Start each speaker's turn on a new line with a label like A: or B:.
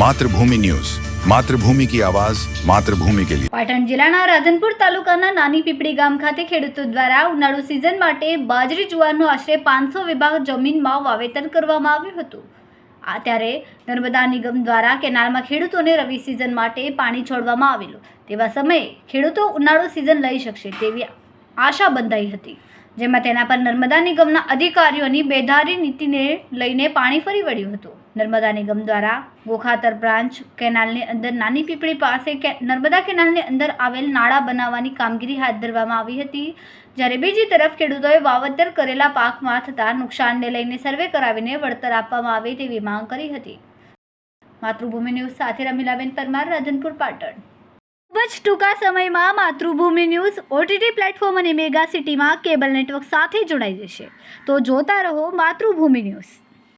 A: Mathrubhumi news. Mathrubhumi કી આવાજ, માતૃભૂમિ કે લિયે
B: પાટણ જિલ્લાના રાધનપુર તાલુકાના નાની પીપળી ગામ ખાતે ખેડૂતો દ્વારા ઉનાળુ સિઝન માટે બાજરી, જુવારનો આશરે પાંચસો વિભાગ જમીનમાં વાવેતર કરવામાં આવ્યું હતું. આ ત્યારે નર્મદા નિગમ દ્વારા કેનાલમાં ખેડૂતોને રવિ સિઝન માટે પાણી છોડવામાં આવેલું. તેવા સમયે ખેડૂતો ઉનાળુ સિઝન લઈ શકશે તેવી આશા બંધાઈ હતી. જેમાં તેના પર નર્મદા નિગમના અધિકારીઓની બેધારી નીતિને લઈને પાણી ફરી વળ્યું હતું. નર્મદા નિગમ દ્વારા ગોખાતર બ્રાન્ચ કેનાલની અંદર નાની પીપળી પાસે નર્મદા કેનાલની અંદર આવેલ નાળા બનાવવાની કામગીરી હાથ ધરવામાં આવી હતી. જ્યારે બીજી તરફ ખેડૂતોએ વાવતર કરેલા પાકમાં થતા નુકસાનને લઈને સર્વે કરાવીને વળતર આપવામાં આવે તેવી માંગ કરી હતી. માતૃભૂમિ ન્યૂઝ સાથે રમીલાબેન પરમાર, રાધનપુર, પાટણ. ખૂબ જ ટૂંકા સમયમાં માતૃભૂમિ ન્યૂઝ ઓટીટી પ્લેટફોર્મ અને મેગા સિટીમાં કેબલ નેટવર્ક સાથે જોડાઈ જશે. તો જોતા રહો માતૃભૂમિ ન્યૂઝ.